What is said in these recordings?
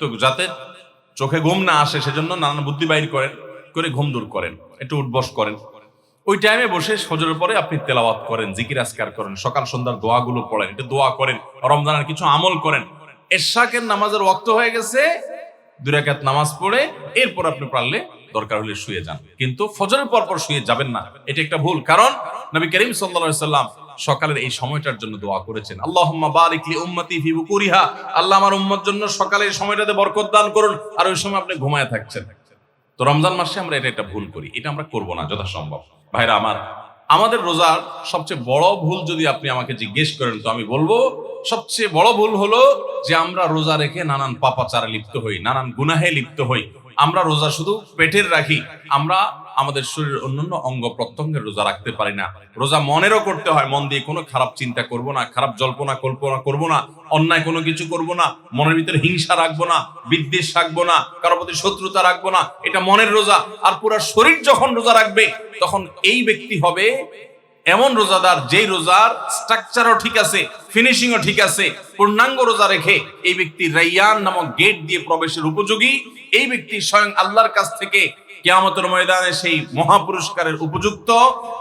তো যাতে চোখে ঘুম না আসে, সেজন্য নানান বুদ্ধি বাইর করেন, করে ঘুম দূর করেন, একটু উঠবস করেন। ওই টাইমে বসে সজরের পরে আপনি তেলাওয়াত করেন, জিকির আসকার করেন, সকাল সন্ধ্যার দোয়াগুলো পড়েন, একটু দোয়া করেন, রমজানের কিছু আমল করেন। এরশাকের নামাজের ওয়াক্ত হয়ে গেছে, দুই রাকাত নামাজ পড়ে, এরপর আপনি পারলে দরকার হলে শুয়ে যান। কিন্তু ফজরের পর পর শুয়ে যাবেন না, এটা একটা ভুল। কারণ নবী করিম সাল্লাল্লাহু সাল্লাম সকালের এই সময়টার জন্য দোয়া করেছেন। আল্লাহুম্মা বারিক লি উম্মতি ফি বুকুরিহা। আল্লাহ আমার উম্মত জন্য সকালের সময়টাতে বরকত দান করুন। আর ওই সময় আপনি ঘুমায় থাকছেন। তো রমজান মাসে আমরা এটা একটা ভুল করি। এটা আমরা করব না, যথাসম্ভব। ভাইরা, আমার, আমাদের রোজার সবচেয়ে বড় ভুল যদি আপনি আমাকে জিজ্ঞেস করেন, তো আমি বলব, সবচেয়ে বড় ভুল হলো যে আমরা রোজা রেখে নানান পাপাচারে লিপ্ত হই, নানান গুনাহে লিপ্ত হই। আমরা রোজা শুধু পেটের রাখি। আমরা আমাদের শরীরের অন্যান্য অঙ্গ প্রত্যঙ্গের রোজা রাখতে পারি না। রোজা মনেরও করতে হয়, মন দিয়ে কোনো খারাপ চিন্তা করব না, খারাপ জল্পনা কল্পনা করব না, অন্যায় কোনো কিছু করব না, মনের ভিতরে হিংসা রাখব না, বিদ্বেষ রাখব না, কারোর প্রতি শত্রুতা রাখব না, এটা মনের রোজা। আর পুরো শরীর যখন রোজা রাখবে, তখন এই ব্যক্তি হবে এমন রোজাদার যেই রোজার স্ট্রাকচারও ঠিক আছে, ফিনিশিংও ঠিক আছে, পূর্ণাঙ্গ রোজা রেখে এই ব্যক্তি রাইয়ান নামক গেট দিয়ে প্রবেশের উপযোগী। এই ব্যক্তি স্বয়ং আল্লাহর কাছ থেকে কিয়ামতের ময়দানে সেই মহাপুরস্কারের উপযুক্ত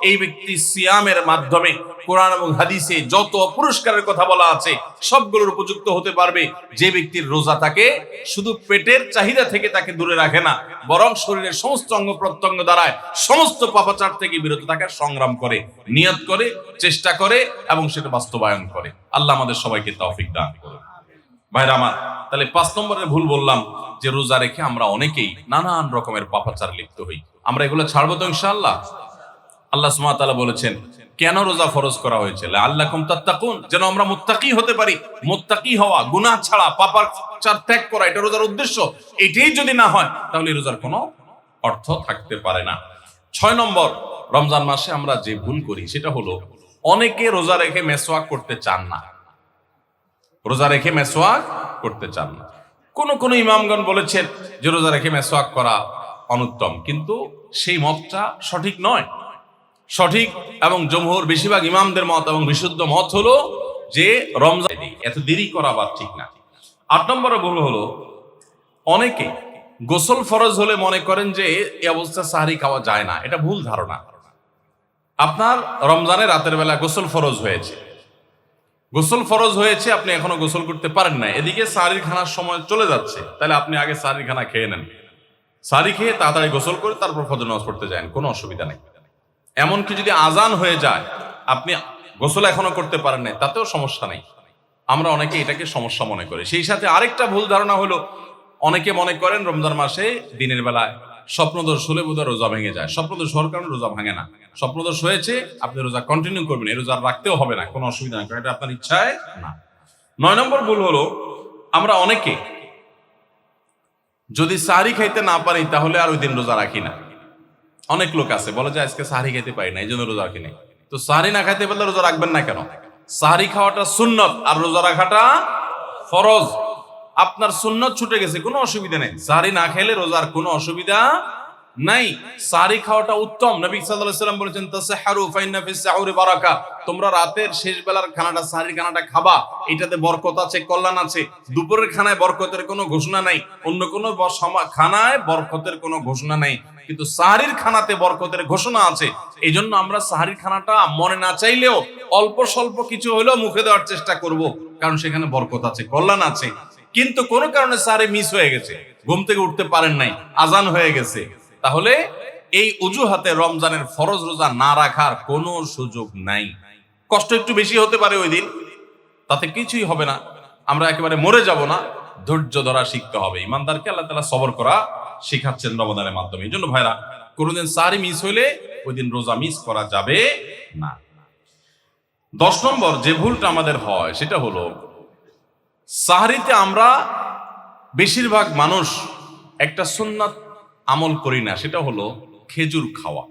এই ব্যক্তি সিয়ামের মাধ্যমে কোরআন এবং হাদিসে যত পুরস্কারের কথা বলা আছে, সবগুলোর উপযুক্ত হতে পারবে। যে ব্যক্তির রোজা তাকে শুধু পেটের চাহিদা থেকে তাকে দূরে রাখে না, বরং শরীরের সমস্ত অঙ্গ প্রত্যঙ্গ দ্বারায় সমস্ত পাপাচার থেকে বিরত থাকার সংগ্রাম করে, নিয়ত করে, চেষ্টা করে এবং সেটা বাস্তবায়ন করে। আল্লাহ আমাদের সবাইকে তৌফিক দান করে ভাইরা আমার, তাহলে পাঁচ নম্বরের ভুল বললাম যে রোজা রেখে আমরা অনেকেই নানান রকমের পাপাচার লিপ্ত হই। আমরা এগুলো ছাড়বো তো ইনশাআল্লাহ? আল্লাহ তাআলা বলেছেন, কেন রোজা ফরজ করা হয়েছে? আল্লাহকুম তাত্তাকুন। যেন আমরা মুত্তাকি হতে পারি। মুত্তাকি হওয়া, গুনাহ ছাড়া, পাপাচার ত্যাগ করা, এটা রোজার উদ্দেশ্য। এটাই যদি না হয়, তাহলে রোজার কোনো অর্থ থাকতে পারে না। ছয় নম্বর, রমজান মাসে আমরা যে ভুল করি, সেটা হলো অনেকে রোজা রেখে মেসওয়াক করতে চান না। রোজা রেখে মেসওয়াক করতে চান না। কোন কোন ইমামগণ বলেছেন যে রোজা রেখে মেসওয়াক করা অনুত্তম, কিন্তু সেই মতটা সঠিক নয়। সঠিক এবং জমহুর বেশিরভাগ ইমামদের মত এবং বিশুদ্ধ মত হলো যে রমজান এত দেরি করা বা ঠিক না। আট নম্বরে ভুল হলো, অনেকে গোসল ফরজ হলে মনে করেন যে এই অবস্থা সাহারি খাওয়া যায় না, এটা ভুল ধারণা। আপনার রমজানে রাতের বেলা গোসল ফরজ হয়েছে গোসল ফরজ হয়েছে, আপনি এখনও গোসল করতে পারেন না এদিকে সারির খানার সময় চলে যাচ্ছে, তাহলে আপনি আগে সারির খানা খেয়ে নেন। সারি খেয়ে তাড়াতাড়ি গোসল করে তারপর ফজর নামাজ পড়তে যান, কোনো অসুবিধা নেই। এমনকি যদি আজান হয়ে যায়, আপনি গোসল এখনও করতে পারেন নাই, তাতেও সমস্যা নেই। আমরা অনেকে এটাকে সমস্যা মনে করি। সেই সাথে আরেকটা ভুল ধারণা হলো, অনেকে মনে করেন রমজান মাসে দিনের বেলায় স্বপ্নদোষ হলে বোধহয় রোজা ভেঙে যায়। স্বপ্নদোষ হওয়ার কারণে রোজা ভাঙে না। স্বপ্নদোষ হয়েছে, আপনি রোজা কন্টিনিউ করবেন, এই রোজা রাখতেও হবে না, কোনো অসুবিধা নেই, কারণ এটা আপনার ইচ্ছায় না। নয় নম্বর ভুল হলো, আমরা অনেকে যদি সাহারি খাইতে না পারি, তাহলে আর ওই দিন রোজা রাখি না। অনেক লোক আছে, বলে যে আজকে সাহারি খাইতে পারি না, এই জন্য রোজা রাখি নাই। তো সাহারি না খাইতে পারলে রোজা রাখবেন না কেন? সাহারি খাওয়াটা সুন্নত, আর রোজা রাখাটা ফরজ। আপনার সুন্নত ছুটে গেছে, কোনো অসুবিধা নেই। সাহারি না খেলে রোজার কোনো অসুবিধা নাই। সাহারি খাওয়াটা উত্তম। নবী সাল্লাল্লাহু আলাইহি সাল্লাম বলেছেন, তাসাহারু ফাইন্না ফিস সাহুরি বারাকা। তোমরা রাতের শেষ বেলার খানাটা সাহারির খানাটা খাবা। এটাতে বরকত আছে, কল্যাণ আছে। দুপুরের খানায় বরকতের কোনো ঘোষণা নাই। অন্য কোনো খানায় বরকতের কোনো ঘোষণা নাই। কিন্তু সাহারির খানাতে বরকতের ঘোষণা আছে। এই জন্য আমরা সাহারির খানাটা মনে না চাইলেও অল্প স্বল্প কিছু হলেও মুখে দেওয়ার চেষ্টা করব। কারণ সেখানে বরকত আছে, কল্যাণ আছে। কিন্তু কোনো কারণে সাহারি মিস হয়ে গেছে। ঘুম থেকে উঠতে পারেন নাই, আজান হয়ে গেছে। তাহলে এই অজুহাতে রমজানের ফরজ রোজা না রাখার কোনো সুযোগ নাই। কষ্ট একটু বেশি হতে পারে ওই দিন, তাতে কিছুই হবে না। আমরা একেবারে মরে যাব না, ধৈর্য ধরা শিখতে হবে। ইমানদারকে আল্লাহ তালা সবর করা শিখাচ্ছেন রমজানের মাধ্যমে। এই জন্য ভাইরা, কোনোদিন সারি মিস হইলে ওই দিন রোজা মিস করা যাবে না। দশ নম্বর যে ভুলটা আমাদের হয়, সেটা হলো সাহারিতে আমরা বেশিরভাগ মানুষ একটা সুন্নাত আমল করি না, সেটা হলো খেজুর খাওয়া।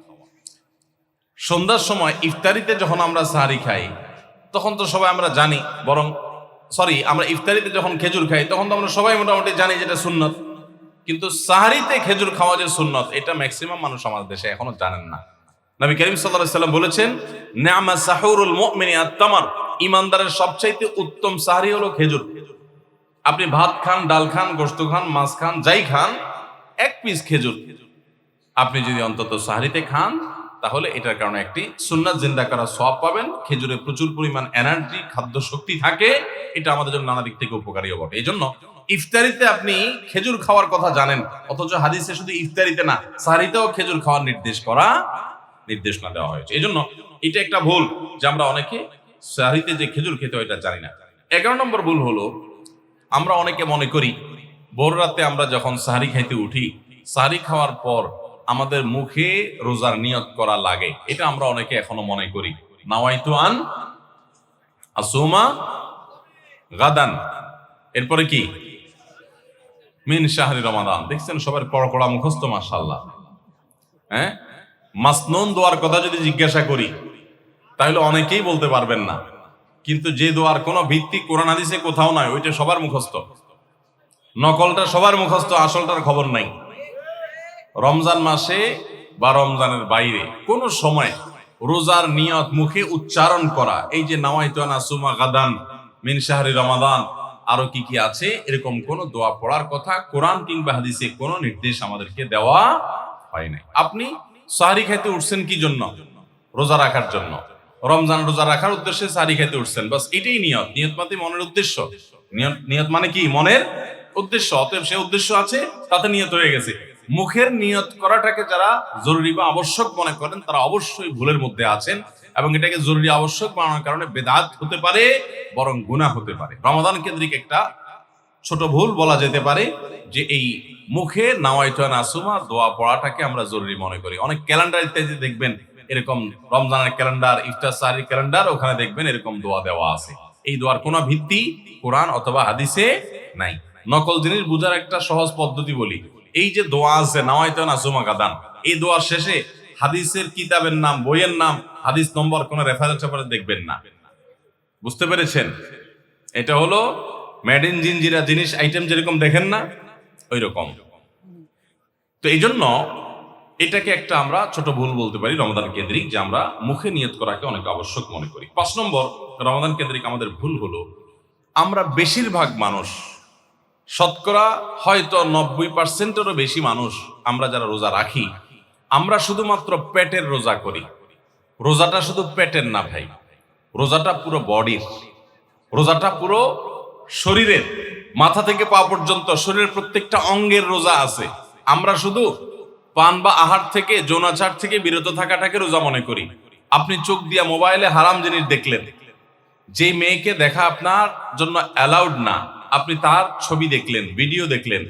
সন্ধ্যার সময় ইফতারিতে যখন আমরা সাহারি খাই, তখন তো সবাই আমরা জানি, বরং সরি আমরা ইফতারিতে যখন খেজুর খাই, তখন তো আমরা সবাই মোটামুটি জানি যেটা সুন্নত। কিন্তু সাহারিতে খেজুর খাওয়া যে সুন্নত, এটা ম্যাক্সিমাম মানুষ আমাদের দেশে এখনও জানেন না। নবী করিম আলাইহি সাল্লাম বলেছেন নি'মা সাহুরুল মুমিনি আত-তামার ইমানদারের সবচাইতে উত্তম সাহারি হলো খেজুর। আপনি ভাত খান, ডাল খান, গোশত খান, মাছ খান, যাই খান, এক পিস খেজুর। আপনি যদি অন্তত সাহারিতে খান, তাহলে এটার কারণে একটি সুন্নাত জিন্দা করা সব পাবেন। খেজুরে প্রচুর পরিমাণ এনার্জি খাদ্য শক্তি থাকে। এটা আমাদের জন্য নানা দিক থেকে উপকারী হবে এই জন্য ইফতারিতে আপনি খেজুর খাওয়ার কথা জানেন, অথচ হাদিসে শুধু ইফতারিতে না, সাহারিতেও খেজুর খাওয়ার নির্দেশ করা নির্দেশনা দেওয়া হয়েছে। এই জন্য এটা একটা ভুল যে আমরা অনেকে সাহারিতে যে খেজুর খেতে হয়, এটা জানি না। এগারো নম্বর ভুল হলো, আমরা অনেকে মনে করি, ভোর রাতে আমরা যখন সাহারি খাইতে উঠি, সাহারি খাওয়ার পর আমাদের মুখে রোজার নিয়ত করা লাগে। এটা আমরা অনেকে এখনও মনে করি। নাওয়াইতু আন আসুমা গাদান। এরপরে কি? মিন শাহরি রমাদান। দেখছেন সবার কড়কড়া মুখস্থ মাশাল্লাহ হ্যাঁ? মাসনুন দোয়ার কথা যদি জিজ্ঞাসা করি তাহলে অনেকেই বলতে পারবেন না। কিন্তু যে দোয়ার কোনো ভিত্তি কোরআন হাদিসে কোথাও নাই, ওইটা সবার মুখস্থ। নকলটা সবার মুখস্থ, আসলটার খবর নাই। রমজান মাসে বা রমজানের বাইরে কোন সময় রোজার নিয়ত মুখে উচ্চারণ করা, এই যে সুমা গাদান রমাদান, আরও কি কি আছে, এরকম কোন দোয়া পড়ার কথা কোরআন কিংবা হাদিসে কোনো নির্দেশ আমাদেরকে দেওয়া হয় নাই। আপনি সাহারি খাইতে উঠছেন কি জন্য? রোজা রাখার জন্য। রমজান রোজা রাখার উদ্দেশ্যে সারি খাইতে উঠছেন। বাস এটাই নিয়ত। নিয়ত মানে মনের উদ্দেশ্য। নিয়ত মানে কি? মনের উদ্দেশ্য। অতএব সে উদ্দেশ্য আছে, তাতে নিয়ত হয়ে গেছে। মুখের নিয়ত করাটাকে যারা জরুরি বা আবশ্যক মনে করেন, তারা অবশ্যই ভুলের মধ্যে আছেন এবং এটাকে জরুরি আবশ্যক বানানোর কারণে বেদাত হতে পারে, বরং গুনাহ হতে পারে। রমাদান কেন্দ্রিক একটা ছোট ভুল বলা যেতে পারে যে এই মুখে নাওয়াইতো নাসুমা দোয়া পড়াটাকে আমরা জরুরি মনে করি। অনেক ক্যালেন্ডার ইত্যাদি দেখবেন এরকম রমজানের ক্যালেন্ডার, ইফতার সারির ক্যালেন্ডার, ওখানে দেখবেন এরকম দোয়া দেওয়া আছে। এই দোয়ার কোনো ভিত্তি কোরআন অথবা হাদিসে নাই। নকল জিনিস বুঝার একটা সহজ পদ্ধতি বলি। এই যে দোয়া আছে নাওয়াইতো নাসুমা গাদান এই দোয়ার শেষে হাদিসের কিতাবের নাম, বইয়ের নাম, হাদিস নম্বর কোন রেফারেন্স দেখবেন না। বুঝতে পেরেছেন? এটা হলো মেড ইন জিনজিরা জিনিস আইটেম যেরকম দেখেন না ওই রকম তো এই জন্য এটাকে একটা আমরা ছোট ভুল বলতে পারি রমাদান কেন্দ্রিক, যে আমরা মুখে নিয়ত করাকে অনেক আবশ্যক মনে করি। পাঁচ নম্বর রমাদান কেন্দ্রিক আমাদের ভুল হলো, আমরা বেশিরভাগ মানুষ, শতকরা হয়তো নব্বই পার্সেন্টেরও বেশি মানুষ আমরা যারা রোজা রাখি, আমরা শুধুমাত্র পেটের রোজা করি। রোজাটা শুধু পেটের না ভাই, রোজাটা পুরো বডির, রোজাটা পুরো শরীরের, মাথা থেকে পা পর্যন্ত শরীরের প্রত্যেকটা অঙ্গের রোজা আছে। আমরা শুধু পান বা আহার থেকে, যৌনাচার থেকে বিরত থাকাটাকে রোজা মনে করি। আপনি চোখ দিয়া মোবাইলে হারাম জিনিস দেখলেন। যে মেয়েকে দেখা আপনার জন্য অ্যালাউড না, আপনি তার ছবি দেখলেন ভিডিও দেখলেন।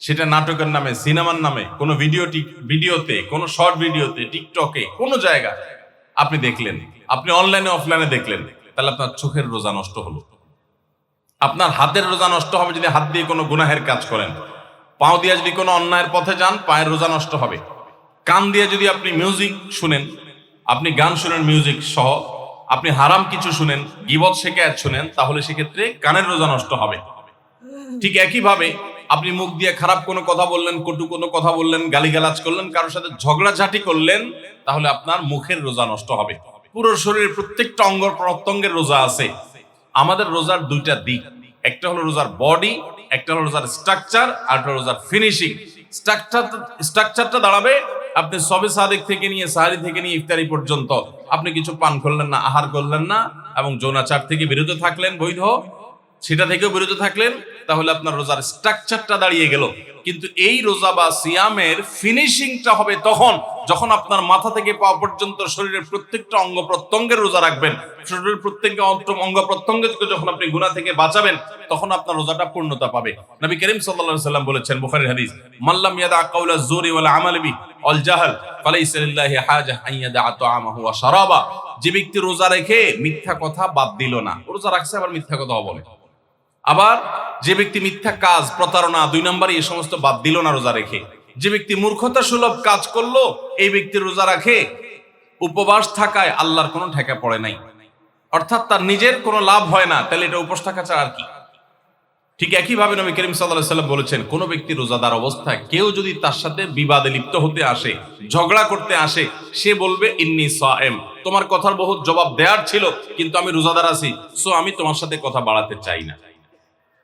সেটা নাটকের নামে, সিনেমার নামে, কোনো ভিডিও ভিডিওতে কোনো শর্ট ভিডিওতে টিকটকে কোনো জায়গা আপনি দেখলেন। আপনি অনলাইনে অফলাইনে দেখলেন। তাহলে আপনার চোখের রোজা নষ্ট হলো। আপনার হাতের রোজা নষ্ট হবে যদি হাত দিয়ে কোনো গুনাহের কাজ করেন। পাও দিয়ে যদি কোনো অন্যায়ের পথে যান, পায়ের রোজা নষ্ট হবে। কান দিয়ে যদি আপনি মিউজিক শুনেন, আপনি গান শুনেন মিউজিক সহ, আপনি হারাম কিছু শুনেন, গিবত শেখায়াত শুনেন, তাহলে সেক্ষেত্রে কানের রোজা নষ্ট হবে। ঠিক একইভাবে আপনি মুখ দিয়ে খারাপ কোনো কথা বললেন, কটু কোনো কথা বললেন, গালিগালাজ করলেন, কারোর সাথে ঝগড়াঝাটি করলেন, তাহলে আপনার মুখের রোজা নষ্ট হবে। পুরো শরীরের প্রত্যেকটা অঙ্গ প্রত্যঙ্গের রোজা আছে। আমাদের রোজার দুইটা দিক। একটা হলো রোজার বডি একটা রোজার স্ট্রাকচার আর একটা রোজার ফিনিশিং স্ট্রাকচার স্ট্রাকচারটা দাঁড়াবে আপনি সবে সাদেক থেকে নিয়ে সাহারি থেকে নিয়ে ইফতারি পর্যন্ত। আপনি কিছু পান করলেন না, আহার করলেন না এবং যৌনাচার থেকে বিরত থাকলেন, বৈধ। সেটা থেকেও বিরত থাকলেন, তাহলে আপনার রোজার স্ট্রাকচারটা দাঁড়িয়ে গেল। কিন্তু এই রোজা বা সিয়ামের ফিনিশিংটা হবে তখন, যখন আপনার মাথা থেকে পা পর্যন্ত শরীরের প্রত্যেকটা অঙ্গ প্রত্যঙ্গের রোজা রাখবেন। শরীরের প্রত্যেকটা অঙ্গ প্রত্যঙ্গকে যখন আপনি গুণা থেকে বাঁচাবেন, তখন আপনার রোজাটা পূর্ণতা পাবে। নবী করিম সাল্লাল্লাহু সাল্লাম বলেছেন, বুখারীর হাদিস মাল্লাম ইয়াদা কাউলা জুরি ওয়াল আমাল বি অল জাহাল, ফালাইসা লিল্লাহি হাজা আন ইয়াদা তাআমাহু ওয়া শারাবা। যে ব্যক্তি রোজা রেখে মিথ্যা কথা বাদ দিল না রোজা রাখছে আবার মিথ্যা কথা বলে। আবার যে ব্যক্তি মিথ্যা কাজ, প্রতারণা, দুই নম্বরে এই সমস্ত বাদ দিল না রোজা রেখে। যে ব্যক্তি মূর্খতা সুলভ কাজ করল, এই ব্যক্তি রোজা রাখে। উপবাস থাকায় আল্লাহর কোনো ঠেকা পড়ে নাই। অর্থাৎ তার নিজের কোনো লাভ হয় না, তাহলে এটা উপোস থাকা ছাড়া আর কি? ঠিক একইভাবে নবী করিম সাল্লাহ সাল্লাম বলেছেন, কোনো ব্যক্তি রোজাদার অবস্থায় কেউ যদি তার সাথে বিবাদে লিপ্ত হতে আসে, ঝগড়া করতে আসে, সে বলবে, ইন্নি সায়েম। তোমার কথার বহুত জবাব দেওয়ার ছিল, কিন্তু আমি রোজাদার আছি, সো আমি তোমার সাথে কথা বাড়াতে চাই না।